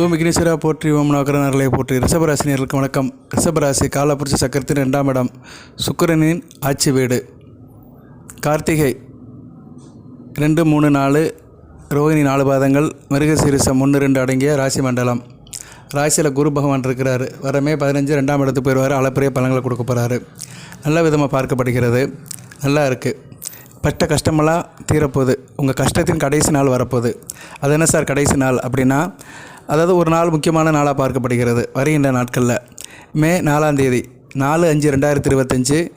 ஓம் விக்னேஸ்வரா போற்றி ஓம் நகரநர்களை போற்றி. ரிஷபராசினியர்களுக்கு வணக்கம். ரிஷபராசி காலப்புரிச்ச சக்கரத்தின் ரெண்டாம் இடம். சுக்கிரனின் ஆட்சி வீடு. கார்த்திகை ரெண்டு மூணு நாலு. ரோகிணி நாலு பாதங்கள். மிருகசீரிசம் ஒன்று ரெண்டு அடங்கிய ராசி மண்டலம். ராசியில் குரு பகவான் இருக்கிறார். வரமே பதினஞ்சு ரெண்டாம் இடத்துக்கு போயிடுவார். அளப்பரிய பலன்களை கொடுக்க போகிறாரு நல்ல விதமாக பார்க்கப்படுகிறது. நல்லா இருக்குது பட்ட கஷ்டமெல்லாம் தீரப்போகுது. உங்கள் கஷ்டத்தின் கடைசி நாள் வரப்போகுது. அது என்ன சார் கடைசி நாள் அப்படின்னா அதாவது ஒரு நாள் முக்கியமான நாளாக பார்க்கப்படுகிறது. வருகின்ற நாட்களில். மே நாலாம் தேதி நாலு அஞ்சு ரெண்டாயிரத்தி இருபத்தஞ்சி.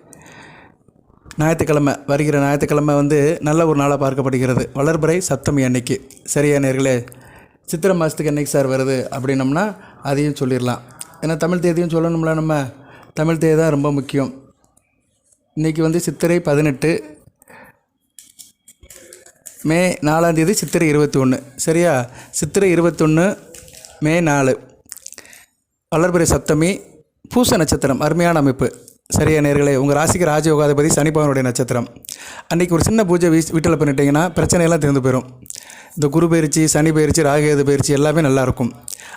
ஞாயிற்றுக்கிழமை வருகிற ஞாயிற்றுக்கிழமை வந்து நல்ல ஒரு நாளாக பார்க்கப்படுகிறது. வளர்பிறை சப்தமி அன்னைக்கு. சரியா நேர்களே? சித்திரை மாதத்துக்கு என்னைக்கு சார் வருது அப்படின்னம்னா அதையும் சொல்லிடலாம். ஏன்னா தமிழ் தேதியும் சொல்லணும்ல நம்ம. தமிழ் தேதி தான் ரொம்ப முக்கியம். இன்றைக்கி வந்து சித்திரை பதினெட்டு. மே நாலாம் தேதி சித்திரை இருபத்தி ஒன்று சரியா? சித்திரை இருபத்தொன்று மே நாலு. வளர்பிறை சப்தமி பூச நட்சத்திரம் அருமையான அமைப்பு. சரியா நேர்களே உங்கள் ராசிக்கு ராஜயோகாதிபதி சனிப்பவனுடைய நட்சத்திரம். அன்றைக்கி ஒரு சின்ன பூஜை வீ வீட்டில் பண்ணிட்டீங்கன்னா பிரச்சனையெல்லாம் தீர்ந்து போயிடும் இந்த குரு பயிற்சி சனி பயிற்சி ராகேது பயிற்சி எல்லாமே நல்லாயிருக்கும்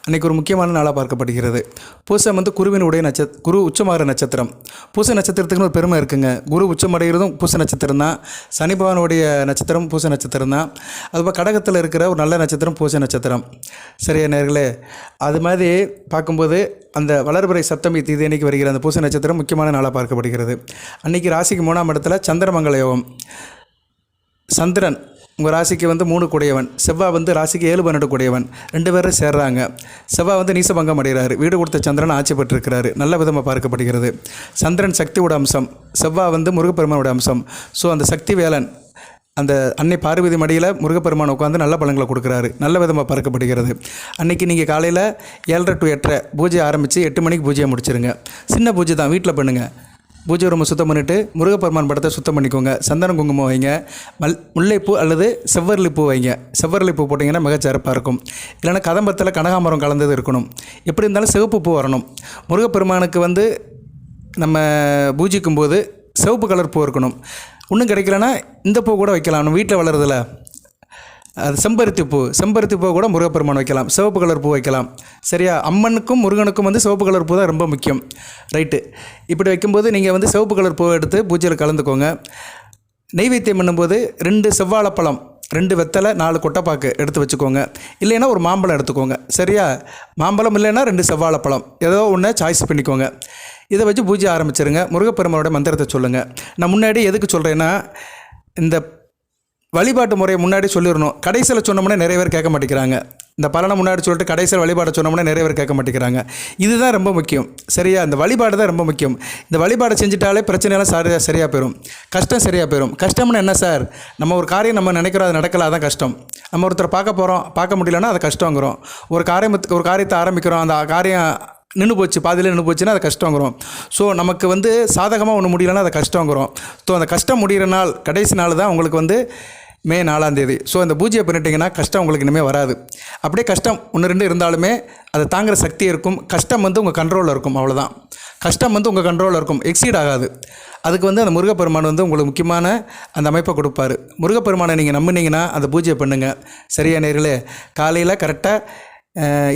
அன்றைக்கி ஒரு முக்கியமான நாளாக பார்க்கப்படுகிறது. பூசம் வந்து குருவினுடைய நட்ச குரு உச்சமாகிற நட்சத்திரம். பூச நட்சத்திரத்துக்குன்னு ஒரு பெருமை இருக்குங்க. குரு உச்சமடைகிறதும் பூச நட்சத்திரம் தான். சனி பகவானுடைய நட்சத்திரம் பூச நட்சத்திரம் தான். அதுபோல் கடகத்தில் இருக்கிற ஒரு நல்ல நட்சத்திரம் பூச நட்சத்திரம். சரியா நேர்களே அது மாதிரி பார்க்கும்போது அந்த வளர்பிறை சப்தமி தீதி அன்னைக்கு வருகிற அந்த பூச நட்சத்திரம் முக்கியமான நாளாக பார்க்கப்படுகிறது. அன்றைக்கி ராசிக்கு மூணாம் இடத்துல சந்திரமங்கல யோகம். சந்திரன் உங்கள் ராசிக்கு வந்து மூணு கூடையவன். செவ்வாய் வந்து ராசிக்கு ஏழு பன்னெண்டு கூடையவன். ரெண்டு பேரும் சேர்றாங்க. செவ்வாய் வந்து நீசபங்கம் அடைகிறாரு. வீடு கொடுத்த சந்திரன் ஆட்சி பெற்றிருக்கிறாரு. நல்ல விதமாக பார்க்கப்படுகிறது. சந்திரன் சக்தியோட அம்சம். செவ்வாய் வந்து முருகப்பெருமானோட அம்சம். ஸோ அந்த சக்தி வேலன் அந்த அன்னை பார்வதி மடியில் முருகப்பெருமான் உட்காந்து நல்ல பழங்களை கொடுக்குறாரு. நல்ல விதமாக பார்க்கப்படுகிறது அன்றைக்கி நீங்கள் காலையில் ஏழரை டு எட்டரை பூஜை ஆரம்பித்து எட்டு மணிக்கு பூஜையை முடிச்சிருங்க. சின்ன பூஜை தான் வீட்டில் பண்ணுங்கள் பூஜை ரூமை சுத்தம் பண்ணிவிட்டு முருகப்பெருமான் படத்தை சுத்தம் பண்ணிக்கோங்க. சந்தன குங்குமம் வைங்க. மல் முல்லைப்பூ அல்லது செவ்வரளி பூ வைங்க. செவ்வரளி பூ போட்டிங்கன்னா மிகச்சிறப்பாக இருக்கும். இல்லைன்னா கதம்பத்தில் கனகாமரம் கலந்தது இருக்கணும். எப்படி இருந்தாலும் சிவப்பு பூ வரணும். முருகப்பெருமானுக்கு வந்து நம்ம பூஜிக்கும் போது சிவப்பு கலர் பூ இருக்கணும். இன்னும் கிடைக்கலனா இந்த பூ கூட வைக்கலாம். நம்ம வீட்டில் வளருதில்ல அது செம்பருத்தி பூ. செம்பருத்தி பூ கூட முருகப்பெருமான் வைக்கலாம். சிவப்பு கலர் பூ வைக்கலாம். சரியா? அம்மனுக்கும் முருகனுக்கும் வந்து சிவப்பு கலர் பூ தான் ரொம்ப முக்கியம். ரைட்டு இப்படி வைக்கும்போது நீங்கள் வந்து சிவப்பு கலர் பூவை எடுத்து பூஜையில் கலந்துக்கோங்க. நெய்வேத்தியம் பண்ணும்போது ரெண்டு செவ்வாழைப்பழம் ரெண்டு வெத்தலை நாலு கொட்டைப்பாக்கு எடுத்து வச்சுக்கோங்க. இல்லைன்னா ஒரு மாம்பழம் எடுத்துக்கோங்க. சரியா? மாம்பழம் இல்லைன்னா ரெண்டு செவ்வாழைப்பழம் ஏதோ ஒன்று சாய்ஸ் பண்ணிக்கோங்க. இதை வச்சு பூஜை ஆரம்பிச்சிருங்க. முருகப்பெருமானோட மந்திரத்தை சொல்லுங்கள் நான் முன்னாடி எதுக்கு சொல்கிறேன்னா இந்த வழிபாட்டு முறையை முன்னாடி சொல்லிடணும். கடைசியில் சொன்னோம்னா நிறைய பேர் கேட்க மாட்டேங்கிறாங்க. இந்த பலனை முன்னாடி சொல்லிட்டு கடைசியில் வழிபாடை சொன்னோம்னா நிறைய பேர் கேட்க மாட்டேங்கிறாங்க. இதுதான் ரொம்ப முக்கியம். சரியா? இந்த வழிபாடு தான் ரொம்ப முக்கியம். இந்த வழிபாடை செஞ்சுட்டாலே பிரச்சனையெல்லாம் சரியாக சரியாக போயிடும் கஷ்டம் சரியாக போயிடும் கஷ்டம்னு என்ன சார்? நம்ம ஒரு காரியம் நம்ம நினைக்கிறோம் அது நடக்கல அதான் கஷ்டம். நம்ம ஒருத்தர் பார்க்க போகிறோம் பார்க்க முடியலன்னா அது கஷ்டங்கிறோம். ஒரு காரியத்துக்கு ஒரு காரியத்தை ஆரம்பிக்கிறோம் அந்த காரியம் நின்று போச்சு பாதியில் நின்று போச்சுன்னா அது கஷ்டங்கிறோம் ஸோ நமக்கு வந்து சாதகமாக ஒன்று முடியலன்னா அது கஷ்டங்கிறோம் ஸோ அந்த கஷ்டம் முடிகிற நாள் கடைசி நாள் தான் உங்களுக்கு வந்து மே நாலாம் தேதி. ஸோ அந்த பூஜையை பண்ணிட்டீங்கன்னா கஷ்டம் உங்களுக்கு இனிமேல் வராது. அப்படியே கஷ்டம் ஒன்று ரெண்டு இருந்தாலுமே அதை தாங்குகிற சக்தி இருக்கும். கஷ்டம் வந்து உங்கள் கண்ட்ரோலில் இருக்கும் அவ்வளோதான் கஷ்டம் வந்து உங்கள் கண்ட்ரோலில் இருக்கும். எக்ஸீட் ஆகாது. அதுக்கு வந்து அந்த முருகப்பெருமான் வந்து உங்களுக்கு முக்கியமான அந்த அமைப்பை கொடுப்பாரு. முருகப்பெருமானை நீங்கள் நம்பினீங்கன்னா அந்த பூஜையை பண்ணுங்கள் சரியா நேரில் காலையில் கரெக்டாக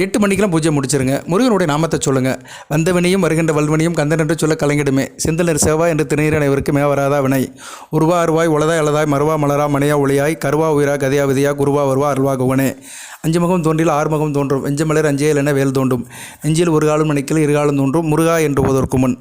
எட்டு மணிக்கெல்லாம் பூஜை முடிச்சிருங்க. முருகனுடைய நாமத்தை சொல்லுங்கள் வந்தவனையும் வருகின்ற வல்வனையும் கந்தன் என்று சொல்ல கலங்கிடுமே. செந்தலர் செவ்வாய் என்று திருநீரனைவருக்கு மேவராதா வினை. உருவா அருவாய் உளதாய் அழதாய் மறுவா மலரா மனையா ஒளியாய் கருவா உயிரா கதியா விதியா குருவா வருவா அருள்வா குவனே அஞ்சு முகம் தோன்றில் ஆறு முகம் தோன்றும். வெஞ்சமலர் அஞ்சேல் என வேல் தோன்றும். நெஞ்சில் ஒரு காலம் மணிக்கில் இருகாலம் தோன்றும். முருகா என்று ஓதற்கு முன்.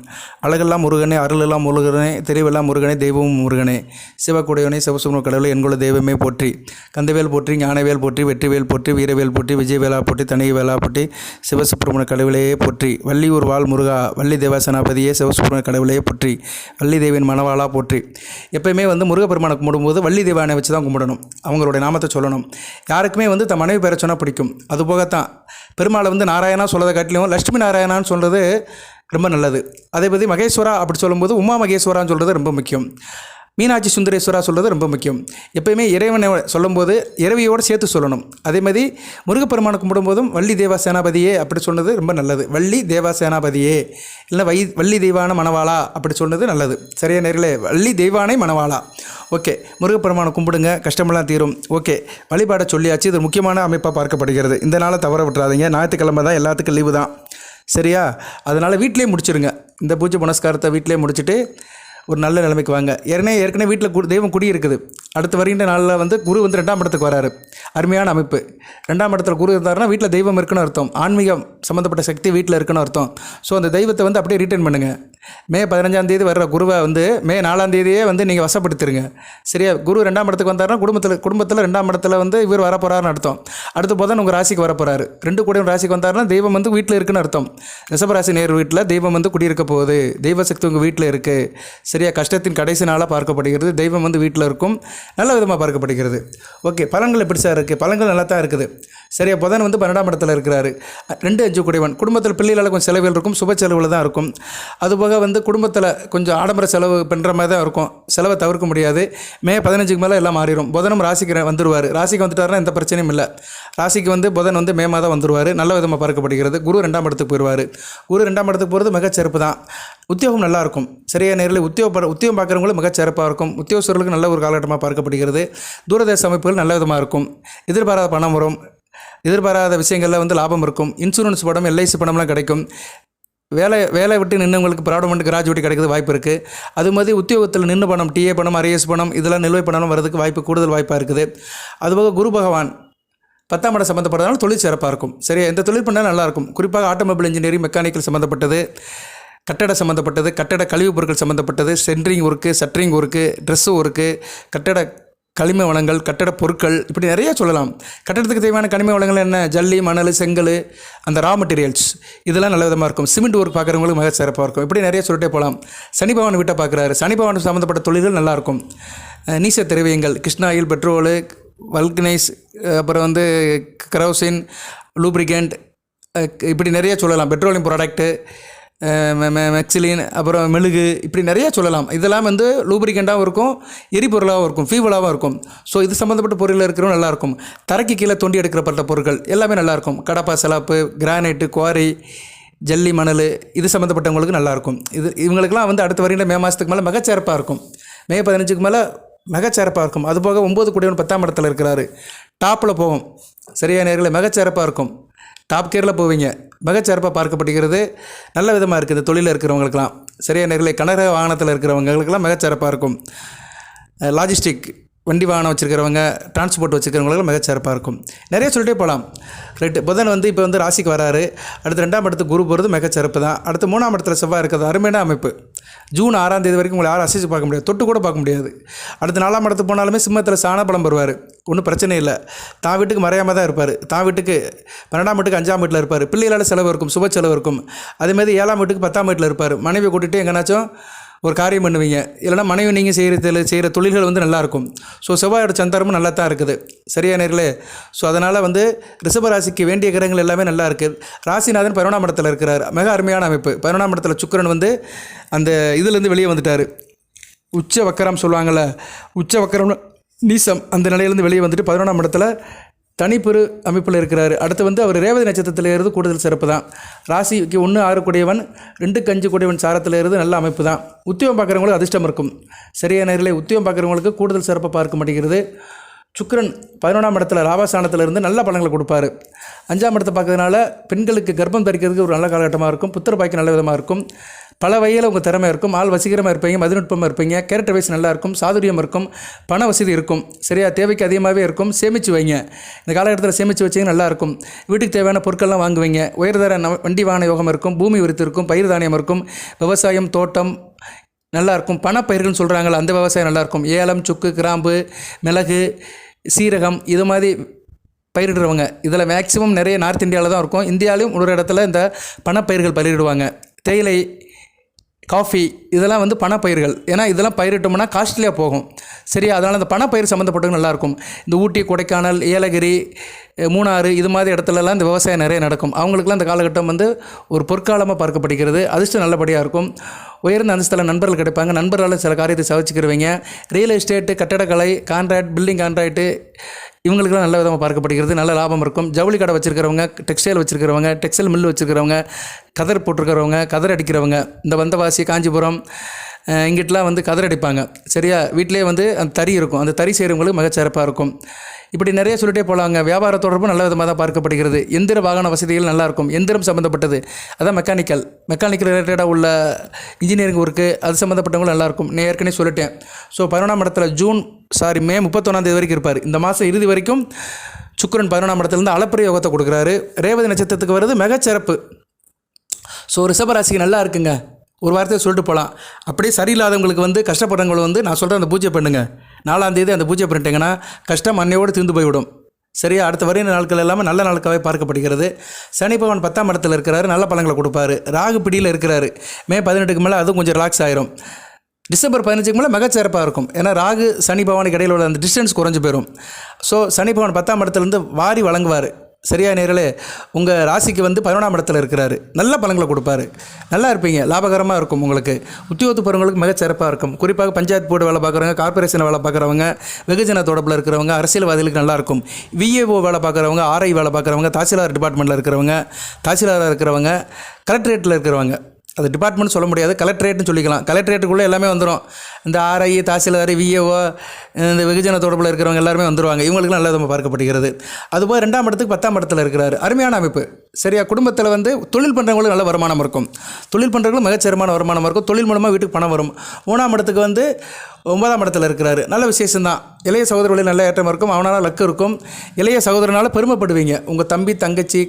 அழகெல்லாம் முருகனே அருளெல்லாம் முருகனே தெரிவெல்லாம் முருகனே தெய்வமும் முருகனே. சிவக்குடையவனே சிவசுமன கடவுளை என்குல தெய்வமே போற்றி. கந்தவேல் போற்றி ஞானவேல் போற்றி வெற்றிவேல் போற்றி வீரவேல் போற்றி விஜயவேலா போற்றி தனிவேலா போற்றி சிவசுப்பிரமண கடவுளையே போற்றி. வள்ளியூர் வாழ் முருகா வள்ளி தேவாசனாபதியே சிவசுப்பிரமண கடவுளையே போற்றி. வள்ளி தேவியின் மணவாளா போற்றி. எப்பயுமே வந்து முருகப்பெருமானை கும்பிடும்போது வள்ளி தேவானை வச்சு தான் கும்பிடணும். அவங்களுடைய நாமத்தை சொல்லணும். யாருக்குமே வந்து தன் மனைவி பேரை சொன்னால் பிடிக்கும். அது போகத்தான். பெருமாளை வந்து நாராயணா சொல்கிறத காட்டிலும் லட்சுமி நாராயணான்னு சொல்கிறது ரொம்ப நல்லது. அதே பற்றி மகேஸ்வரா அப்படி சொல்லும்போது உமா மகேஸ்வரான்னு சொல்கிறது ரொம்ப முக்கியம். மீனாட்சி சுந்தரேஸ்வரா சொல்கிறது ரொம்ப முக்கியம். எப்பயுமே இறைவனை சொல்லும்போது இறைவியோடு சேர்த்து சொல்லணும். அதே மாதிரி முருகப்பெருமானை கும்பிடும்போதும் வள்ளி தேவா சேனாபதியே அப்படி சொன்னது ரொம்ப நல்லது. வள்ளி தேவா சேனாபதியே. இல்லை வை வள்ளி தெய்வான மணவாளா அப்படி சொன்னது நல்லது. சரியா நேரில் வள்ளி தெய்வானை மணவாளா. ஓகே. முருகப்பெருமானை கும்பிடுங்க. கஷ்டமெல்லாம் தீரும். ஓகே. வழிபாடை சொல்லியாச்சு. இது முக்கியமான அமைப்பாக பார்க்கப்படுகிறது. இந்த நாளை தவற விட்டுறாதீங்க. ஞாயிற்றுக்கிழமை தான் எல்லாத்துக்கும் லீவு தான். சரியா? அதனால் வீட்டிலே முடிச்சிருங்க. இந்த பூஜை புனஸ்காரத்தை வீட்டிலே முடிச்சுட்டு ஒரு நல்ல நிலைமைக்கு வாங்க. ஏற்கனவே ஏற்கனவே வீட்டில் கு தெய்வம் குடி இருக்குது. அடுத்து வருகின்ற நாளில் வந்து குரு வந்து ரெண்டாம் இடத்துக்கு வராரு. அருமையான அமைப்பு. ரெண்டாம் இடத்துல குரு இருந்தாருன்னா வீட்டில் தெய்வம் இருக்குன்னு அர்த்தம். ஆன்மீகம் சம்மந்தப்பட்ட சக்தி வீட்டில் இருக்குன்னு அர்த்தம். ஸோ அந்த தெய்வத்தை வந்து அப்படியே ரிட்டர்ன் பண்ணுங்கள் மே பதினஞ்சாம் தேதி வர்ற குருவை வந்து மே நாலாம் தேதியே வந்து நீங்கள் வசப்படுத்திருங்க. சரியா? குரு ரெண்டாம் இடத்துக்கு வந்தாருன்னா குடும்பத்தில் குடும்பத்தில் ரெண்டாம் இடத்துல வந்து இவர் வர போகிறாருன்னு அர்த்தம். அடுத்து போதான் உங்கள் ராசிக்கு வர போகிறாரு ரெண்டு கூட ராசிக்கு வந்தாருன்னா தெய்வம் வந்து வீட்டில் இருக்குன்னு அர்த்தம். ரிஷபராசி நேர் வீட்டில் தெய்வம் வந்து குடியிருக்க போகுது. தெய்வ சக்தி உங்கள் வீட்டில் இருக்குது சரியா கஷ்டத்தின் கடைசி நாளாக பார்க்கப்படுகிறது. தெய்வம் வந்து வீட்டில் இருக்கும். நல்ல விதமாக பார்க்கப்படுகிறது. ஓகே பலன்கள் எப்படி சார் இருக்குது பலன்கள் நல்லா தான் இருக்குது. சரியா புதன் வந்து பன்னெண்டாம் இடத்துல இருக்கிறாரு. ரெண்டு அஞ்சு குடைவன். குடும்பத்தில் பிள்ளைகளால் கொஞ்சம் செலவுகள் இருக்கும் சுப செலவுகள் தான் இருக்கும். அதுபோக வந்து குடும்பத்தில் கொஞ்சம் ஆடம்பர செலவு பண்ணுற மாதிரி தான் இருக்கும். செலவை தவிர்க்க முடியாது. மே பதினஞ்சுக்கு மேலே எல்லாம் மாறிடும் புதனும் ராசிக்கு வந்துடுவார் ராசிக்கு வந்துட்டாருன்னா எந்த பிரச்சனையும் இல்லை. ராசிக்கு வந்து புதன் வந்து மே மாதம் வந்துடுவார் நல்ல விதமாக பார்க்கப்படுகிறது. குரு ரெண்டாம் இடத்துக்கு போயிடுவார் குரு ரெண்டாம் இடத்துக்கு போகிறது மிகச்சிறப்பு தான். உத்தியோகம் நல்லாயிருக்கும் சரியான நேரில் உத்தியோக உத்தியோகம் பார்க்குறவங்களும் மிகச்சிறப்பாக இருக்கும். உத்தியோகஸ்தர்களுக்கு நல்ல ஒரு காலகட்டமாக பார்க்கப்படுகிறது. தூரதேச அமைப்புகள் நல்ல விதமாக இருக்கும். எதிர்பாராத பணம் வரும். எதிர்பாராத விஷயங்களில் வந்து லாபம் இருக்கும். இன்சூரன்ஸ் படம் எல்ஐசி படம்லாம் கிடைக்கும். வேலை வேலை விட்டு நின்றவங்களுக்கு ப்ராடமெண்ட் கிராஜுவேட் கிடைக்கிறது வாய்ப்பு இருக்குது அது மாதிரி உத்தியோகத்தில் நின்று பணம் டிஏ பணம் அரியஸ் பணம் இதெல்லாம் நிலுவை பணம் வரதுக்கு வாய்ப்பு கூடுதல் வாய்ப்பாக இருக்குது. அதுபோக குரு பகவான் பத்தாம் இடம் சம்மந்தப்பட்டதுனால தொழில் சிறப்பாக இருக்கும். சரியா? எந்த தொழில் பண்ணால் நல்லாயிருக்கும் குறிப்பாக ஆட்டோமொபைல் இன்ஜினியரிங் மெக்கானிக்கல் சம்மந்தப்பட்டது கட்டட சம்மந்தப்பட்டது கட்டட கழிவுப் பொருட்கள் சம்மந்தப்பட்டது centring work shuttering work dress work கட்டட கனிம வளங்கள் கட்டட பொருட்கள் இப்படி நிறைய சொல்லலாம். கட்டடத்துக்கு தேவையான கனிம வளங்கள் என்ன? ஜல்லி மணல் செங்கல் அந்த ரா மெட்டீரியல்ஸ் இதெல்லாம் நல்ல விதமாக இருக்கும். சிமெண்ட் ஒர்க் பார்க்குறவங்களுக்கு மிக சிறப்பாக இருக்கும். இப்படி நிறைய சொல்லிட்டே போகலாம். சனி பகவான் வீட்டை பார்க்குறாரு. சனி பகவான் சம்மந்தப்பட்ட தொழில்கள் நல்லாயிருக்கும் நீச திரவியங்கள் கிருஷ்ணாயில் பெட்ரோலு வல்கனைஸ் அப்புறம் வந்து கிரௌசின் லூப்ரிகண்ட் இப்படி நிறைய சொல்லலாம். பெட்ரோலியம் ப்ராடக்ட்டு மெக்சிலின் அப்புறம் மெழுகு இப்படி நிறைய சொல்லலாம். இதெல்லாம் வந்து லூப்ரிகண்டாகவும் இருக்கும் எரிபொருளாகவும் இருக்கும் ஃபீவலாகவும் இருக்கும். ஸோ இது சம்மந்தப்பட்ட பொருளில் இருக்கிறவங்க நல்லாயிருக்கும். தரைக்கு கீழே தோண்டி எடுக்கப்பட்ட பொருட்கள் எல்லாமே நல்லாயிருக்கும். கடப்பா செலாப்பு கிரானைட்டு குவாரி ஜல்லி மணல் இது சம்மந்தப்பட்டவங்களுக்கு நல்லாயிருக்கும். இது இவங்களுக்கெல்லாம் வந்து அடுத்த வருகின்ற மே மாதத்துக்கு மேலே மிகச்சிறப்பாக இருக்கும். மே பதினஞ்சுக்கு மேலே மிகச்சிறப்பாக இருக்கும். அதுபோக ஒம்பது கூடியவன் பத்தாம் இடத்துல இருக்கிறாரு. டாப்பில் போவோம். சரியான நேரில் மிகச்சிறப்பாக இருக்கும். டாப் கேரில் போவீங்க. மிகச்சிறப்பாக பார்க்கப்படுகிறது. நல்ல விதமாக இருக்குது தொழிலில் இருக்கிறவங்களுக்கெல்லாம். சரியா நேரில் கனரக வாகனத்தில் இருக்கிறவங்களுக்கெல்லாம் மிகச்சிறப்பாக இருக்கும். லாஜிஸ்டிக் வண்டி வாகனம் வச்சுருக்கிறவங்க டிரான்ஸ்போர்ட் வச்சுருக்கிறவங்களுக்கு மிகச்சிறப்பாக இருக்கும். நிறைய சொல்லிட்டே போகலாம் ரைட்டு புதன் வந்து இப்போ வந்து ராசிக்கு வராரு. அடுத்து ரெண்டாம் இடத்துக்கு குரு போகிறது மிகச்சிறப்பு தான் அடுத்து மூணாம் இடத்துல செவ்வாய் இருக்கிறது அருமையான அமைப்பு. ஜூன் ஆறாம் தேதி வரைக்கும் உங்களை யாரும் அசைச்சு பார்க்க முடியாது. தொட்டு கூட பார்க்க முடியாது. அடுத்த நாலாம் இடத்து போனாலுமே சிம்மத்தில் சாணபலம் வருவார் ஒன்றும் பிரச்சனை இல்லை. தான் வீட்டுக்கு மறையாமல் தான் இருப்பார். தான் வீட்டுக்கு பன்னெண்டாம் வீட்டுக்கு அஞ்சாம் வீட்டில் இருப்பார். பிள்ளைகளால் செலவு இருக்கும் சுப செலவு இருக்கும். அதேமாதிரி ஏழாம் வீட்டுக்கு பத்தாம் வீட்டில் இருப்பார். மனைவி கூட்டிகிட்டு எங்கேனாச்சும் ஒரு காரியம் பண்ணுவீங்க. இல்லைனா மனைவி நீங்கள் செய்கிற செய்கிற தொழில்கள் வந்து நல்லாயிருக்கும். ஸோ செவ்வாயோட சந்தாரமும் நல்லா தான் இருக்குது. சரியா நேர்களே? ஸோ அதனால் வந்து ரிஷபராசிக்கு வேண்டிய கிரகங்கள் எல்லாமே நல்லா இருக்குது ராசிநாதன் பதினொன்றாம் இடத்துல இருக்கிறார். மிக அருமையான அமைப்பு. பதினொன்றாம் இடத்துல சுக்கரன் வந்து அந்த இதுலேருந்து வெளியே வந்துட்டார். உச்ச வக்கரம் சொல்லுவாங்கள்ல. உச்ச வக்கரம் நீசம் அந்த நிலையிலேருந்து வெளியே வந்துட்டு பதினொன்றாம் இடத்துல தனிப்பெரு அமைப்பில் இருக்கிறார். அடுத்து வந்து அவர் ரேவதி நட்சத்திரத்தில் இருந்து கூடுதல் சிறப்பு தான் ராசிக்கு ஒன்று ஆறு கூடியவன் ரெண்டுக்கு அஞ்சு கூடியவன் சாரத்தில் இருந்து நல்ல அமைப்பு தான் உத்தியோகம் பார்க்குறவங்களுக்கு அதிர்ஷ்டம் இருக்கும். சரியான நேரில் உத்தியோகம் பார்க்குறவங்களுக்கு கூடுதல் சிறப்பை பார்க்க மாட்டேங்கிறது. சுக்கரன் பதினொன்றாம் இடத்துல ராபாசானத்தில் இருந்து நல்ல பலன்களை கொடுப்பாரு. அஞ்சாம் இடத்தை பார்க்கறதுனால பெண்களுக்கு கர்ப்பம் தரிக்கிறதுக்கு ஒரு நல்ல காலகட்டமாக இருக்கும். புத்திர பாய்க்கு நல்ல விதமாக இருக்கும். பல வகையில் உங்கள் திறமை இருக்கும். ஆள் வசீகரமாக இருப்பீங்க மதிநுட்பமாக இருப்பீங்க கேரக்டர் வைஸ் நல்லா இருக்கும் சாதுரியம் இருக்கும் பண வசதி இருக்கும். சரியா? தேவைக்கு அதிகமாகவே இருக்கும். சேமித்து வைங்க. இந்த காலகட்டத்தில் சேமித்து வச்சிங்க நல்லா இருக்கும். வீட்டுக்கு தேவையான பொருட்கள்லாம் வாங்குவீங்க. உயர்தர வண்டி வாகன யோகம் இருக்கும். பூமி விருத்து இருக்கும். பயிர் தானியம் இருக்கும். விவசாயம் தோட்டம் நல்லாயிருக்கும் பணப்பயிர்கள்னு சொல்கிறாங்கள அந்த விவசாயம் நல்லாயிருக்கும் ஏலம் சுக்கு கிராம்பு மிளகு சீரகம் இது மாதிரி பயிரிடுறவங்க. இதில் மேக்ஸிமம் நிறைய நார்த் இந்தியாவில் தான் இருக்கும். இந்தியாவிலும் ஒரு இடத்துல இந்த பணப்பயிர்கள் பயிரிடுவாங்க. தேயிலை காஃபி இதெல்லாம் வந்து பணப்பயிர்கள். ஏன்னா இதெல்லாம் பயிரிட்டோம்னா காஸ்ட்லியாக போகும். சரியா? அதனால் அந்த பணப்பயிர் சம்மந்தப்பட்டது நல்லாயிருக்கும். இந்த ஊட்டி கொடைக்கானல் ஏலகிரி மூணாறு இது மாதிரி இடத்துலலாம் இந்த விவசாயம் நிறைய நடக்கும். அவங்களுக்குலாம் அந்த காலகட்டம் வந்து ஒரு பொற்காலமாக பார்க்கப்படுகிறது. அதிர்ஷ்டம் நல்லபடியாக இருக்கும். உயர்ந்த அந்தஸ்தில் நண்பர்கள் கிடைப்பாங்க. நண்பர்களால் சில காரியத்தை சவச்சிக்கிறவங்க. ரியல் எஸ்டேட்டு கட்டடக்கலை கான்ட்ராக்ட் பில்டிங் கான்ட்ராக்ட்டு இவங்களுக்குலாம் நல்ல விதமாக பார்க்கப்படுகிறது. நல்ல லாபம் இருக்கும். ஜவுளி கடை வச்சுருக்கிறவங்க டெக்ஸ்டைல் வச்சுருக்கிறவங்க டெக்ஸ்டைல் மில் வச்சுருக்கிறவங்க கதர் போட்டிருக்கிறவங்க கதர் அடிக்கிறவங்க இந்த வந்தவாசி காஞ்சிபுரம் இங்கிட்டலாம் வந்து கதர் அடிப்பாங்க சரியா? வீட்டிலே வந்து அந்த தறி இருக்கும். அந்த தறி செய்கிறவங்களுக்கு மிகச்சிறப்பாக இருக்கும். இப்படி நிறைய சொல்லிட்டே போகலாங்க வியாபார தொடர்பு நல்ல விதமாக தான் பார்க்கப்படுகிறது. எந்திர வாகன வசதிகள் நல்லாயிருக்கும் எந்திரம் சம்மந்தப்பட்டது அதான் மெக்கானிக்கல் மெக்கானிக்கல் ரிலேட்டடாக உள்ள இன்ஜினியரிங் ஒர்க்கு அது சம்மந்தப்பட்டவங்களும் நல்லாயிருக்கும் நான் ஏற்கனவே சொல்லிட்டேன். ஸோ பதினொன்றாம் இடத்துல ஜூன் சாரி மே முப்பத்தொன்னாந்தேதி வரைக்கும் இருப்பார். இந்த மாதம் இறுதி வரைக்கும் சுக்கிரன் பதினொன்றாம் இடத்துலேருந்து அளப்பரிய யோகத்தை கொடுக்குறாரு. ரேவதி நட்சத்திரத்துக்கு வருது மிகச்சிறப்பு. ஸோ ரிஷபராசிக்கு நல்லா இருக்குங்க. ஒரு வார்த்தையை சொல்லிட்டு போகலாம் அப்படியே சரியில்லாதவங்களுக்கு வந்து கஷ்டப்படுறவங்களை வந்து நான் சொல்கிறேன் அந்த பூஜை பண்ணுங்கள் நாலாம் தேதி அந்த பூஜை பண்ணிட்டீங்கன்னா கஷ்டம் அன்னையோடு தீர்ந்து போய்விடும். சரியா? அடுத்த வரைய நாட்கள் எல்லாமே நல்ல நாட்களாகவே பார்க்கப்படுகிறது. சனி பகவான் பத்தாம் இடத்துல இருக்கிறாரு நல்ல பழங்களை கொடுப்பாரு. ராகு பிடியில் இருக்கிறாரு. மே பதினெட்டுக்கு மேலே அதுவும் கொஞ்சம் ரிலாக்ஸ் ஆயிரும். டிசம்பர் பதினஞ்சுக்கு மேலே மிகச்சிறப்பாக இருக்கும். ஏன்னா ராகு சனி பகவானுக்கு இடையில் உள்ள அந்த டிஸ்டன்ஸ் குறைஞ்சு போயிடும் ஸோ சனி பகவான் பத்தாம் இடத்துலேருந்து வாரி வழங்குவார். சரியா நேர்களே உங்கள் ராசிக்கு வந்து பதினொன்றாம் இடத்துல இருக்கிறாரு. நல்ல பலன்களை கொடுப்பாரு. நல்லா இருப்பீங்க. லாபகரமாக இருக்கும் உங்களுக்கு. உத்தியோகத்து போகிறவங்களுக்கு மிகச்சிறப்பாக இருக்கும். குறிப்பாக பஞ்சாயத்து போர்டு வேலை பார்க்குறவங்க கார்பரேஷன் வேலை பார்க்குறவங்க வெகுஜன தொடர்பில் இருக்கிறவங்க அரசியல்வாதிகளுக்கு நல்லாயிருக்கும் விஏஓ வேலை பார்க்குறவங்க ஆர்ஐ வேலை பார்க்குறவங்க தாசில்தார் டிபார்ட்மெண்ட்டில் இருக்கிறவங்க தாசில்தாராக இருக்கிறவங்க கலெக்டரேட்டில் இருக்கிறவங்க அது டிபார்ட்மெண்ட் சொல்ல முடியாது கலெக்டரேட்னு சொல்லிக்கலாம். கலெக்டரேட்டுக்குள்ளே எல்லாமே வந்துடும் இந்த ஆர்ஐ தாசில்தார் விஏஓ இந்த வெகுஜன தொடர்பில் இருக்கிறவங்க எல்லாருமே வந்துருவாங்க. இவங்களுக்கு நல்ல விதமாக பார்க்கப்படுகிறது. அதுபோல் ரெண்டாம் இடத்துக்கு பத்தாம் இடத்துல இருக்கிறாரு. அருமையான அமைப்பு. சரியா குடும்பத்தில் வந்து தொழில் பண்ணுறவங்களுக்கு நல்ல வருமானம் இருக்கும். தொழில் பண்ணுறவங்களும் மிகச்சிறமான வருமானம் இருக்கும். தொழில் மூலமாக வீட்டுக்கு பணம் வரும். மூணாம் இடத்துக்கு வந்து ஒன்பதாம் இடத்துல இருக்கிறாரு. நல்ல விசேஷம்தான். இளைய சகோதரர்களில் நல்ல ஏற்றம் இருக்கும். அவனால் லக்கு இருக்கும். இளைய சகோதரனால் பெருமைப்படுவீங்க. உங்கள் தம்பி தங்கச்சி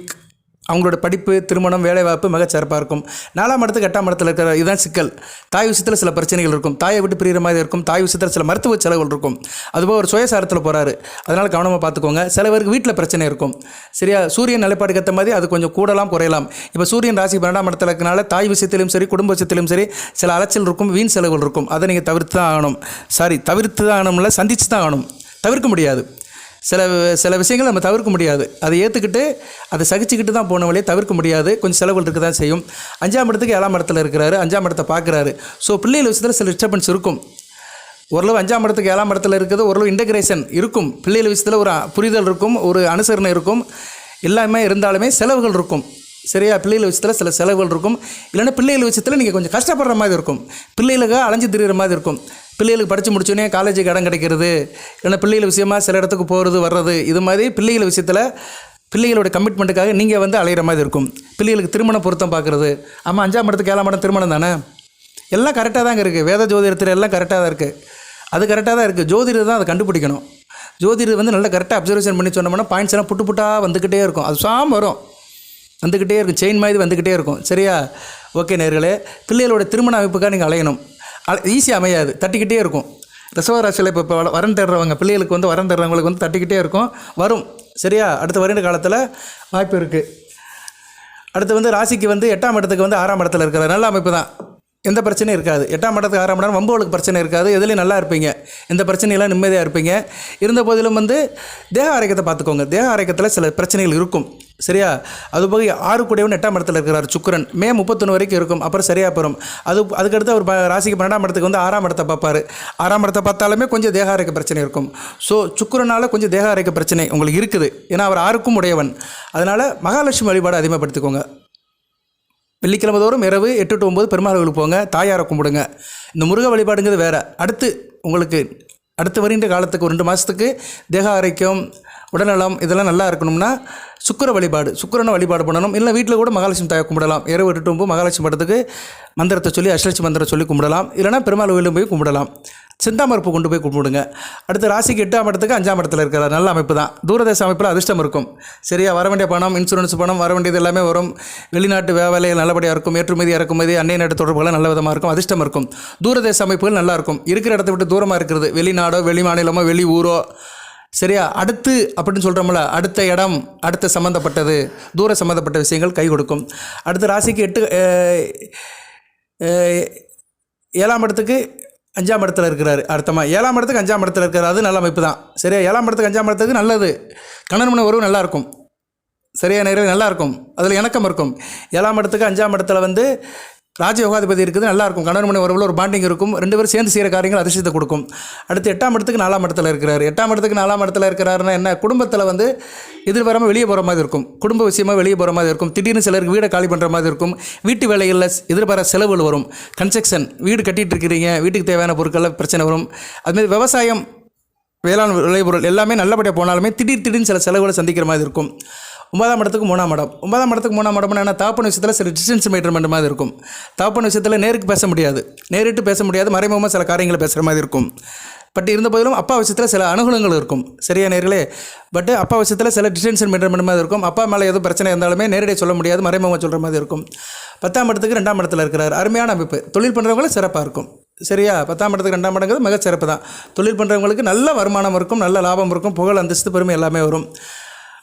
அவங்களோட படிப்பு திருமணம் வேலைவாய்ப்பு மிகச்சிறப்பாக இருக்கும். நாலாம் இடத்துக்கு எட்டாம் இடத்துல இருக்கிற இதுதான் சிக்கல். தாய் விஷயத்தில் சில பிரச்சனைகள் இருக்கும். தாயை விட்டு பிரிகிற மாதிரி இருக்கும். தாய் விஷயத்தில் சில மருத்துவ செலவுகள் இருக்கும். அதுபோல் ஒரு சுயசாரத்தில் போகிறாரு அதனால் கவனமாக பார்த்துக்கோங்க. சில பேருக்கு வீட்டில் பிரச்சனை இருக்கும். சரியா? சூரியன் நிலைப்பாடுக்கு ஏற்ற மாதிரி அது கொஞ்சம் கூடலாம் குறையலாம். இப்போ சூரியன் ராசி பன்னெண்டாம் இடத்துல இருக்கனால தாய் விஷயத்திலும் சரி குடும்ப விஷயத்திலும் சரி சில அலைச்சல் இருக்கும் வீண் செலவுகள் இருக்கும். அதை நீங்கள் தவிர்த்து தான் ஆகணும். சாரி தவிர்த்து தான் ஆகணும்ல சந்தித்து தான் ஆகணும். தவிர்க்க முடியாது. சில சில விஷயங்கள் நம்ம தவிர்க்க முடியாது. அதை ஏற்றுக்கிட்டு அதை சகிச்சுக்கிட்டு தான் போன வழியே தவிர்க்க முடியாது. கொஞ்சம் செலவுகள் இருக்க தான் செய்யும். அஞ்சாம் இடத்துக்கு ஏழாம் இடத்துல இருக்கிறாரு. அஞ்சாம் இடத்தை பார்க்குறாரு. ஸோ பிள்ளைகள் விஷயத்தில் சில டிஸ்டர்பன்ஸ் இருக்கும். ஓரளவு அஞ்சாம் இடத்துக்கு ஏழாம் இடத்துல இருக்கிறது ஓரளவு இன்டகிரேஷன் இருக்கும். பிள்ளைகள் விஷயத்தில் ஒரு புரிதல் இருக்கும். ஒரு அனுசரணை இருக்கும். எல்லாமே இருந்தாலுமே செலவுகள் இருக்கும். சரியா பிள்ளைகள் விஷயத்தில் சில செலவுகள் இருக்கும். இல்லைன்னா பிள்ளைகள் விஷயத்தில் நீங்கள் கொஞ்சம் கஷ்டப்படுற மாதிரி இருக்கும். பிள்ளைகளுக்கு அலைஞ்சு திரிகிற மாதிரி இருக்கும். பிள்ளைகளுக்கு படித்து முடிச்சோடனே காலேஜுக்கு இடம் கிடைக்கிறது. இல்லைன்னா பிள்ளைகள் விஷயமா சில இடத்துக்கு போகிறது வர்றது இது மாதிரி பிள்ளைகள் விஷயத்தில் பிள்ளைகளோட கமிட்மெண்ட்டுக்காக நீங்கள் வந்து அலையிற மாதிரி இருக்கும். பிள்ளைகளுக்கு திருமணம் பொருத்தம் பார்க்குறது. ஆமாம் அஞ்சாம் இடத்துக்கு ஏழாம் இடம் திருமணம் தானே? எல்லாம் கரெக்டாக தாங்க இருக்குது வேத ஜோதிடத்தில் எல்லாம் கரெக்டாக தான் இருக்குது அது கரெக்டாக தான் இருக்குது ஜோதிடர் தான் அதை கண்டுபிடிக்கணும். ஜோதிடர் வந்து நல்லா கரெக்டாக அப்சர்வேஷன் பண்ணி சொன்னோம்னா பாயிண்ட்ஸ் எல்லாம் புட்டு புட்டாக வந்துக்கிட்டே இருக்கும். அது சாம் வரும். வந்துக்கிட்டே இருக்கும். செயின் மாதிரி வந்துக்கிட்டே இருக்கும். சரியா? ஓகே நேர்களே பிள்ளைகளோட திருமண அமைப்புக்காக நீங்கள் அலையணும். ஈஸியாக அமையாது. தட்டிக்கிட்டே இருக்கும். ரிசவராசியில் இப்போ இப்போ வரன் தேடுறவங்க பிள்ளைகளுக்கு வந்து வரன் தேடுறவங்களுக்கு வந்து தட்டிக்கிட்டே இருக்கும். வரும். சரியா? அடுத்த வருட காலத்தில் வாய்ப்பு இருக்குது அடுத்து வந்து ராசிக்கு வந்து எட்டாம் இடத்துக்கு வந்து ஆறாம் இடத்துல இருக்கிற நல்ல அமைப்பு தான். எந்த பிரச்சனையும் இருக்காது. எட்டாம் இடத்துக்கு ஆறாம் இடம் வம்புகளுக்கு பிரச்சனை இருக்காது. எதுலேயும் நல்லா இருப்பீங்க. எந்த பிரச்சனையெல்லாம் நிம்மதியாக இருப்பீங்க. இருந்த போதிலும் வந்து தேக ஆரோக்கியத்தை பார்த்துக்கோங்க. தேக ஆரோக்கியத்தில் சில பிரச்சனைகள் இருக்கும். சரியா? அது போக ஆறு கூடியவன் எட்டாம் இடத்துல இருக்கிறார் சுக்கிரன். மே முப்பத்தொன்று வரைக்கும் இருக்கும் அப்புறம் சரியாக போயிடும் அது அதுக்கடுத்து அவர் ராசிக்கு பன்னெண்டாம் இடத்துக்கு வந்து ஆறாம் இடத்தை பார்ப்பார். ஆறாம் இடத்தை பார்த்தாலுமே கொஞ்சம் தேக ஆரோக்கிய பிரச்சனை இருக்கும். ஸோ சுக்கரனால் கொஞ்சம் தேக ஆரோக்கிய பிரச்சனை உங்களுக்கு இருக்குது. ஏன்னா அவர் ஆறுக்கும் உடையவன். அதனால் மகாலட்சுமி வழிபாடு அதிகமாகப்படுத்திக்கோங்க வெள்ளிக்கிழமை தோறும் இரவு எட்டு டு ஒம்பது பெருமாள் கோயிலுக்கு போங்க தாயாரை கும்பிடுங்க. இந்த முருக வழிபாடுங்கிறது வேறு. அடுத்து உங்களுக்கு அடுத்து வருகின்ற காலத்துக்கு ஒரு ரெண்டு மாதத்துக்கு தேக ஆரோக்கியம் உடல்நலம் இதெல்லாம் நல்லா இருக்கணும்னா சுக்கிர வழிபாடு சுக்கரனை வழிபாடு பண்ணணும். இல்லை வீட்டில் கூட மகாலட்சுமி தாயை கும்பிடலாம். இரவு எட்டு டு மகாலட்சுமி படத்துக்கு மந்திரத்தை சொல்லி அஷ்டலட்சுமி மந்திரம் சொல்லி கும்பிடலாம். இல்லைனா பெருமாள் கோயிலும் போய் கும்பிடலாம். சிந்தாமரப்பு கொண்டு போய் கும்பிடுங்க. அடுத்து ராசிக்கு எட்டாம் இடத்துக்கு அஞ்சாம் இடத்துல இருக்கிற நல்ல அமைப்பு தான். தூரதேச அமைப்பில் அதிர்ஷ்டம் இருக்கும். சரியா வர வேண்டிய பணம் இன்சூரன்ஸ் பணம் வர வேண்டியது எல்லாமே வரும். வெளிநாட்டு வேலைகள் நல்லபடியாக இருக்கும். ஏற்றுமதி இறக்குமதி அன்னைய நாட்டு தொடர்புகள் நல்ல விதமாக இருக்கும். அதிர்ஷ்டம் இருக்கும். தூரதேச அமைப்புகள் நல்லாயிருக்கும் இருக்கிற இடத்த விட்டு தூரமாக இருக்கிறது. வெளிநாடோ வெளி மாநிலமோ வெளி ஊரோ சரியா? அடுத்து அப்படின்னு சொல்கிறோம்ல அடுத்த இடம் அடுத்த சம்மந்தப்பட்டது தூர சம்மந்தப்பட்ட விஷயங்கள் கை கொடுக்கும். அடுத்து ராசிக்கு எட்டு ஏழாம் இடத்துக்கு அஞ்சாம் இடத்துல இருக்கிறார் அர்த்தமாக ஏழாம் இடத்துக்கு அஞ்சாம் இடத்துல இருக்கிறார் அது நல்ல அமைப்பு தான். சரியா? ஏழாம் இடத்துக்கு அஞ்சாம் இடத்துக்கு நல்லது. கணவன் மனை உறவு நல்லாயிருக்கும் சரியா? நேரம் நல்லாயிருக்கும் அதில் இணக்கம் இருக்கும். ஏழாம் இடத்துக்கு அஞ்சாம் இடத்துல வந்து ராஜயோகாதிபதி இருக்குது நல்லா இருக்கும் கணவன் மணி உறவில் ஒரு பாண்டிங் இருக்கும். ரெண்டு பேரும் சேர்ந்து செய்கிற காரியங்கள் அதிர்ஷ்டத்தை கொடுக்கும். அடுத்து எட்டாம் இடத்துக்கு நாலாம் இடத்துல இருக்கிறார். எட்டாம் இடத்துக்கு நாலாம் இடத்துல இருக்கிறாருன்னா என்ன? குடும்பத்தில் வந்து எதிர்பாராமல் வெளியே போகிற மாதிரி இருக்கும். குடும்ப விஷயமா வெளியே போகிற மாதிரி இருக்கும். திடீர்னு சிலருக்கு வீடை காலி பண்ணுற மாதிரி இருக்கும். வீட்டு வேலைகளில் எதிர்பாராத செலவுகள் வரும். கன்ஸ்ட்ரக்ஷன் வீடு கட்டிகிட்டு இருக்கிறீங்க. வீட்டுக்கு தேவையான பொருட்களில் பிரச்சனை வரும். அதுமாதிரி விவசாயம் வேளாண் விளைபொருள் எல்லாமே நல்லபடியாக போனாலுமே திடீர் திடீர்னு சில செலவுகளை சந்திக்கிற மாதிரி இருக்கும். ஒன்பதாம் இடத்துக்கு மூணாம் இடம். ஒன்பதாம் இடத்துக்கு மூணாம் இடம்னா என்ன? தாப்பன விஷயத்தில் சில டிஸ்டன்ஸ் மெயின்டைன் பண்ணுற மாதிரி இருக்கும். தாப்பன விஷயத்தில் நேருக்கு பேச முடியாது. நேரிட்டு பேச முடியாது மறைமுகமாக சில காரியங்களை பேசுகிற மாதிரி இருக்கும். பட் இருந்த போதிலும் அப்பா விஷயத்தில் சில அனுகூலங்கள் இருக்கும். சரியா நேர்களே? பட் அப்பா விஷயத்தில் சில டிஸ்டன்ஸ் மெயின்டைன் பண்ண மாதிரி இருக்கும். அப்பா மேலே எதுவும் பிரச்சனை இருந்தாலுமே நேரடியாக சொல்ல முடியாது மறைமுகமாக சொல்கிற மாதிரி இருக்கும். பத்தாம் இடத்துக்கு ரெண்டாம் இடத்துல இருக்கிறார். அருமையான அமைப்பு. தொழில் பண்ணுறவங்களும் சிறப்பாக இருக்கும். சரியா? பத்தாம் இடத்துக்கு ரெண்டாம் இடங்கிறது மிகச்சிறப்பு தான் தொழில் பண்ணுறவங்களுக்கு நல்ல வருமானம் இருக்கும் நல்ல லாபம் இருக்கும் புகழ் அந்தஸ்து பெருமை எல்லாமே வரும்.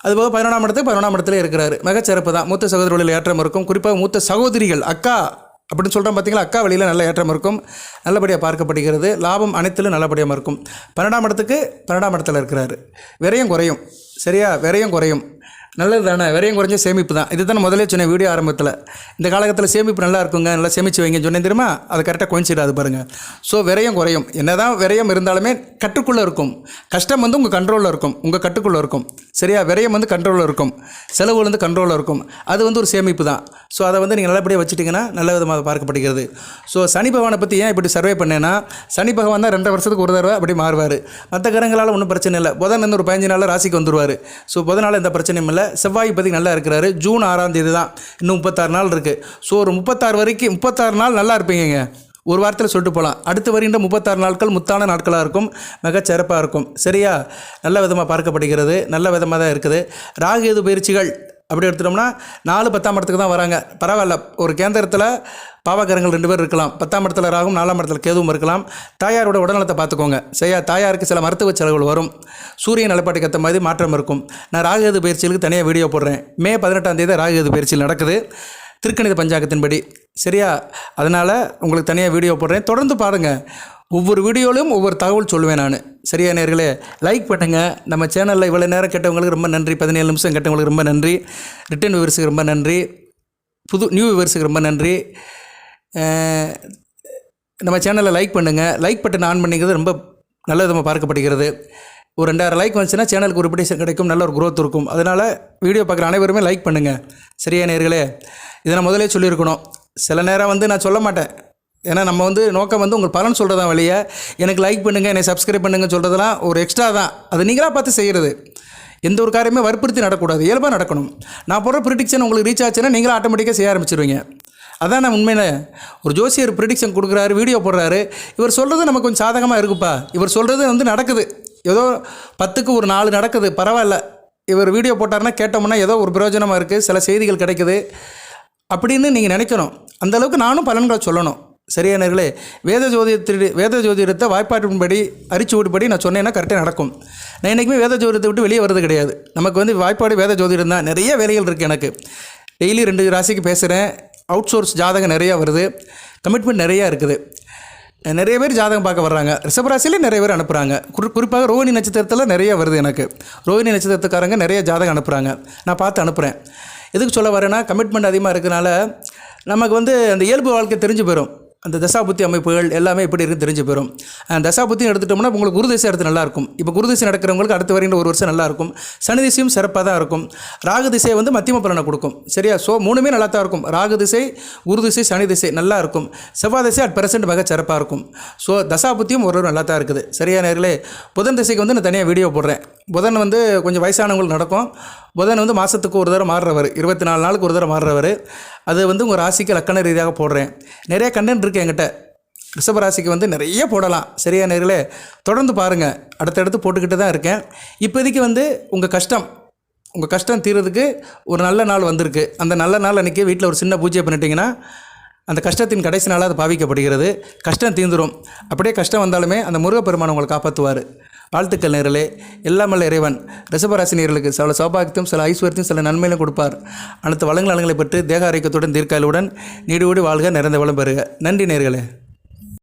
அதுபோக பதினொன்றாம் இடத்துக்கு பதினொன்றாம் இடத்துல இருக்கிறாரு. மிகச்சிறப்பு தான். மூத்த சகோதரிகளில் ஏற்றம் இருக்கும். குறிப்பாக மூத்த சகோதரிகள் அக்கா அப்படின்னு சொல்கிறோம் பார்த்தீங்களா அக்கா வழியில் நல்ல ஏற்றம் இருக்கும். நல்லபடியாக பார்க்கப்படுகிறது. லாபம் அனைத்திலும் நல்லபடியாக இருக்கும். பன்னெண்டாம் இடத்துக்கு பன்னெண்டாம் இடத்துல இருக்கிறாரு. விரையும் குறையும். சரியா? விரையும் குறையும். நல்லது தானே விரையும் குறைஞ்ச சேமிப்பு தான். இது தானே முதலே சொன்னேன் வீடியோ ஆரம்பத்தில். இந்த காலகட்டத்தில் சேமிப்பு நல்லா இருக்குங்க நல்லா சேமித்து வைங்க சொன்னேன் தெரியுமா? அதை கரெக்டாக கோயின்சிடாது பாருங்கள் ஸோ விரயம் குறையும். என்னதான் விரயம் இருந்தாலுமே கட்டுக்குள்ளே இருக்கும். கஷ்டம் வந்து உங்கள் கண்ட்ரோலில் இருக்கும். உங்கள் கட்டுக்குள்ளே இருக்கும். சரியா? விரயம் வந்து கண்ட்ரோலில் இருக்கும். செலவு வந்து கண்ட்ரோலில் இருக்கும். அது வந்து ஒரு சேமிப்பு தான். ஸோ அதை வந்து நீங்கள் நல்லபடியாக வச்சுட்டிங்கன்னா நல்ல விதமாக பார்க்கப்படுகிறது. ஸோ சனி பகவானை பற்றி ஏன் இப்படி சர்வே பண்ணேன்னா சனி பகவான் தான் ரெண்டு வருஷத்துக்கு ஒரு தடவை அப்படி மாறுவார். மற்ற கிரகங்களால் ஒன்றும் பிரச்சனை இல்லை. புதன் வந்து ஒரு பதினஞ்சு நாளில் ராசிக்கு வந்துருவார். ஸோ புதனால் எந்த பிரச்சனையும் இல்லை. செவ்வாய் பற்றி நல்லா இருக்கிறாரு. ஜூன் ஆறாம் தேதி தான். இன்னும் முப்பத்தாறு நாள் இருக்குது ஸோ ஒரு முப்பத்தாறு வரைக்கும் முப்பத்தாறு நாள் நல்லா இருப்பீங்க ஒரு வாரத்தில் சொல்லிட்டு போகலாம் அடுத்து வருகின்ற முப்பத்தாறு நாட்கள் முத்தான நாட்களாக இருக்கும். மிகச்சிறப்பாக இருக்கும். சரியா? நல்ல விதமாக பார்க்கப்படுகிறது. நல்ல விதமாக தான் இருக்குது. ராகு எது பயிற்சிகள் அப்படி எடுத்துட்டோம்னா நாலு பத்தாம் இடத்துக்கு தான் வராங்க. பரவாயில்ல. ஒரு கேந்திரத்தில் பாவகரங்கள் ரெண்டு பேர் இருக்கலாம். பத்தாம் இடத்துல ராகும் நாலாம் இடத்துல கேதுவும் இருக்கலாம். தாயாரோட உடல்நலத்தை பார்த்துக்கோங்க. சரியா? தாயாருக்கு சில மருத்துவ செலவுகள் வரும். சூரிய நிலப்பாட்டுக்கு ஏற்ற மாதிரி மாற்றம் இருக்கும். நான் ராகுகேது பயிற்சிகளுக்கு தனியாக வீடியோ போடுறேன். மே பதினெட்டாம் தேதி ராகுகேது பயிற்சியில் நடக்குது. திருக்கணித பஞ்சாங்கத்தின்படி. சரியா? அதனால் உங்களுக்கு தனியாக வீடியோ போடுறேன். தொடர்ந்து பாருங்கள் ஒவ்வொரு வீடியோலையும் ஒவ்வொரு தகவல் சொல்லுவேன் நான். சரியா நேர்களே? லைக் பண்ணுங்கள் நம்ம சேனலில் இவ்வளோ நேரம் கேட்டவங்களுக்கு ரொம்ப நன்றி. பதினேழு நிமிஷம் கேட்டவங்களுக்கு ரொம்ப நன்றி. ரிட்டன் விவர்ஸுக்கு ரொம்ப நன்றி. புது நியூ விவர்ஸுக்கு ரொம்ப நன்றி. நம்ம சேனலை லைக் பண்ணுங்கள் லைக் பட்டன் ஆன் பண்ணிக்கிறது ரொம்ப நல்ல விதமாக பார்க்கப்படுகிறது. ஒரு ரெண்டாயிரம் லைக் வந்துச்சுன்னா சேனலுக்கு ஒரு பிடிஷன் கிடைக்கும். நல்ல ஒரு க்ரோத் இருக்கும். அதனால் வீடியோ பார்க்குற அனைவருமே லைக் பண்ணுங்கள் சரியா நேர்களே? இதை நான் முதலே சொல்லியிருக்கணும். சில நேரம் வந்து நான் சொல்ல மாட்டேன். ஏன்னா நம்ம வந்து நோக்கம் வந்து உங்களுக்கு பலன் சொல்கிறதா வழியே எனக்கு லைக் பண்ணுங்கள் என்னை சப்ஸ்கிரைப் பண்ணுங்க சொல்கிறதெல்லாம் ஒரு எக்ஸ்ட்ரா தான். அது நீங்களாக பார்த்து செய்கிறது எந்த ஒரு காரியமே வற்புறுத்தி நடக்கக்கூடாது. இயல்பாக நடக்கணும். நான் போடுற ப்ரிடிக்ஷன் உங்களுக்கு ரீச் ஆச்சுன்னா நீங்களும் ஆட்டோமேட்டிக்காக செய்ய ஆரம்பிச்சிருவீங்க. அதான் நான் உண்மையில ஒரு ஜோசியர் ப்ரிடிக்ஷன் கொடுக்குறாரு வீடியோ போடுறாரு. இவர் சொல்கிறது நமக்கு கொஞ்சம் சாதகமாக இருக்குப்பா. இவர் சொல்கிறது வந்து நடக்குது. ஏதோ பத்துக்கு ஒரு நாலு நடக்குது. பரவாயில்ல. இவர் வீடியோ போட்டாருன்னா கேட்டோம்னா ஏதோ ஒரு பிரயோஜனமாக இருக்குது சில செய்திகள் கிடைக்குது. அப்படின்னு நீங்கள் நினைக்கணும். அந்தளவுக்கு நானும் பலன்களை சொல்லணும். சரியானர்களே வேத ஜோதிடத்திற்கு வேத ஜோதிடத்தை வாய்ப்பாட்டின்படி அரிச்சுவடுபடி நான் சொன்னேன்னா கரெக்டாக நடக்கும். நான் என்றைக்குமே வேத ஜோதிடத்தை விட்டு வெளியே வர்றது கிடையாது. நமக்கு வந்து வாய்ப்பாடு வேத ஜோதிடம் தான். நிறைய வேலைகள் இருக்குது எனக்கு. டெய்லி ரெண்டு ராசிக்கு பேசுகிறேன் அவுட் சோர்ஸ் ஜாதகம் நிறையா வருது. கமிட்மெண்ட் நிறையா இருக்குது. நிறைய பேர் ஜாதகம் பார்க்க வர்றாங்க. ரிஷபராசிலே நிறைய பேர் அனுப்புகிறாங்க குறி குறிப்பாக ரோஹிணி நட்சத்திரத்தில் நிறைய வருது எனக்கு. ரோஹிணி நட்சத்திரத்துக்காரங்க நிறைய ஜாதகம் அனுப்புகிறாங்க நான் பார்த்து அனுப்புகிறேன் எதுக்கு சொல்ல வரேன்னா கமிட்மெண்ட் அதிகமாக இருக்கிறனால நமக்கு வந்து அந்த இயல்பு வாழ்க்கை தெரிஞ்சு போயிடும் அந்த தசாபுத்தி அமைப்புகள் எல்லாமே எப்படி இருக்குன்னு தெரிஞ்சு போயிடும் அந்த எடுத்துட்டோம்னா உங்களுக்கு குருதிசை எடுத்து நல்லா இருக்கும் இப்போ குருதிசை நடக்கிறவங்களுக்கு அடுத்து வரையில் ஒரு வருஷம் நல்லாயிருக்கும் சனி திசையும் சிறப்பாக தான் இருக்கும். ராகு திசை வந்து மத்தியம பலனை கொடுக்கும். சரியா? ஸோ மூணுமே நல்லா தான் இருக்கும். ராகு திசை குரு திசை சனி திசை நல்லா இருக்கும் செவ்வாய் திசை அட் பெர்சன்ட் மிக சிறப்பாக இருக்கும். ஸோ தசாபுத்தியும் ஒரு நல்லா தான் இருக்குது. சரியா நேர்களே? புதன் திசைக்கு வந்து நான் தனியாக வீடியோ போடுறேன். புதன் வந்து கொஞ்சம் வயசானவங்களுக்கு நடக்கும். புதன் வந்து மாதத்துக்கு ஒரு தடவை மாறுறவர். இருபத்தி நாலு நாளுக்கு ஒரு தடவை மாறுறவர். அது வந்து உங்கள் ராசிக்கு லக்கண ரீதியாக போடுறேன். நிறைய கண்டென்ட் இருக்குது என்கிட்ட. ரிஷப ராசிக்கு வந்து நிறைய போடலாம். சரியா நேர்களே? தொடர்ந்து பாருங்கள் அடுத்தடுத்து போட்டுக்கிட்டு தான் இருக்கேன். இப்போதைக்கு வந்து உங்கள் கஷ்டம். உங்கள் கஷ்டம் தீர்றதுக்கு ஒரு நல்ல நாள் வந்திருக்கு. அந்த நல்ல நாள் அன்றைக்கி வீட்டில் ஒரு சின்ன பூஜை பண்ணிட்டீங்கன்னா அந்த கஷ்டத்தின் கடைசி நாளாக அது பாவிக்கப்படுகிறது. கஷ்டம் தீந்துடும் அப்படியே கஷ்டம் வந்தாலுமே அந்த முருகப்பெருமான் உங்களை காப்பாற்றுவார் வாழ்த்துக்கள் நேரலே எல்லாமல்ல இறைவன். ரிஷபராசி நேர்களுக்கு சில சௌபாகியத்தையும் சில ஐஸ்வர்யத்தையும் சில நன்மையிலும் கொடுப்பார். அனைத்து வளங்கள் நலங்களை பெற்று தேக ஆரோக்கியத்துடன் தீர்க்காயலுடன் நீடுவோடு வாழ்க நிறைந்த வளம் பெறுக. நன்றி நேர்களே.